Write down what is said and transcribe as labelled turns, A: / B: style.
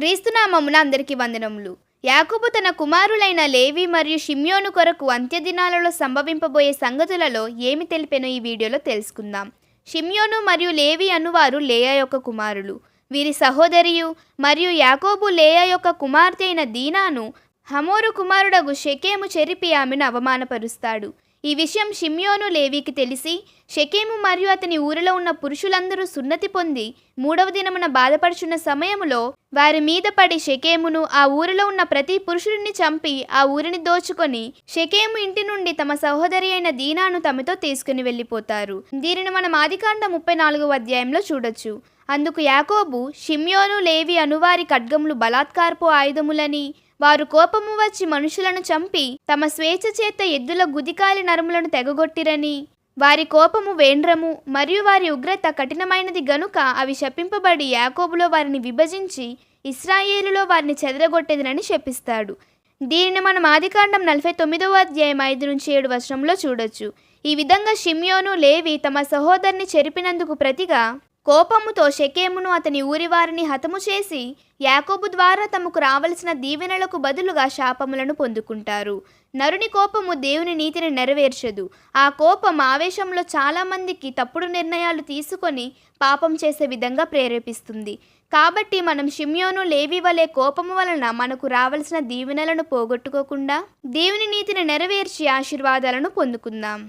A: క్రీస్తునామమున అందరికీ వందనములు. యాకుబు తన కుమారులైన లేవి మరియు షిమ్యోను కొరకు అంత్యదినాలలో సంభవింపబోయే సంగతులలో ఏమి తెలిపెనో ఈ వీడియోలో తెలుసుకుందాం. షిమ్యోను మరియు లేవి అనువారు లేయా యొక్క కుమారులు. వీరి సహోదరియు మరియు యాకోబు లేయా యొక్క కుమార్తె అయిన దీనాను హమోరు కుమారుడగు షెకేము చెరిపి ఆమెను అవమానపరుస్తాడు. ఈ విషయం షిమ్యోను లేవికి తెలిసి షకేము మరియు అతని ఊరిలో ఉన్న పురుషులందరూ సున్నతి పొంది మూడవ దినమున బాధపడుచున్న సమయములో వారి మీద పడి షకేమును ఆ ఊరిలో ఉన్న ప్రతి పురుషుడిని చంపి ఆ ఊరిని దోచుకొని షకేము ఇంటి నుండి తమ సహోదరి అయిన దీనాను తమతో తీసుకుని వెళ్ళిపోతారు. దీనిని మనం ఆదికాండ ముప్పై నాలుగవ అధ్యాయంలో చూడొచ్చు. అందుకు యాకోబు షిమ్యోను లేవి అనువారి ఖడ్గములు బలాత్కారపు ఆయుధములని వారు కోపము వచ్చి మనుషులను చంపి తమ స్వేచ్ఛ చేత ఎద్దుల గుదికాలి నరములను తెగగొట్టిరని. వారి కోపము వేండ్రము మరియు వారి ఉగ్రత కఠినమైనది గనుక అవి శపింపబడి యాకోబులో వారిని విభజించి ఇస్రాయేలులో వారిని చెదరగొట్టేదినని శపిస్తాడు. దీనిని మనం ఆదికాండం నలభై తొమ్మిదవ అధ్యాయం ఐదు నుంచి ఏడు వచనంలో చూడొచ్చు. ఈ విధంగా షిమ్యోను లేవి తమ సహోదరిని చెరిపినందుకు ప్రతిగా కోపముతో షకేమును అతని ఊరివారిని హతము చేసి యాకోబు ద్వారా తమకు రావలసిన దీవెనలకు బదులుగా శాపములను పొందుకుంటారు. నరుని కోపము దేవుని నీతిని నెరవేర్చదు. ఆ కోపం ఆవేశంలో చాలామందికి తప్పుడు నిర్ణయాలు తీసుకొని పాపం చేసే విధంగా ప్రేరేపిస్తుంది. కాబట్టి మనం షిమ్యోను లేవి వలె కోపము వలన మనకు రావలసిన దీవెనలను పోగొట్టుకోకుండా దేవుని నీతిని నెరవేర్చి ఆశీర్వాదాలను పొందుకుందాం.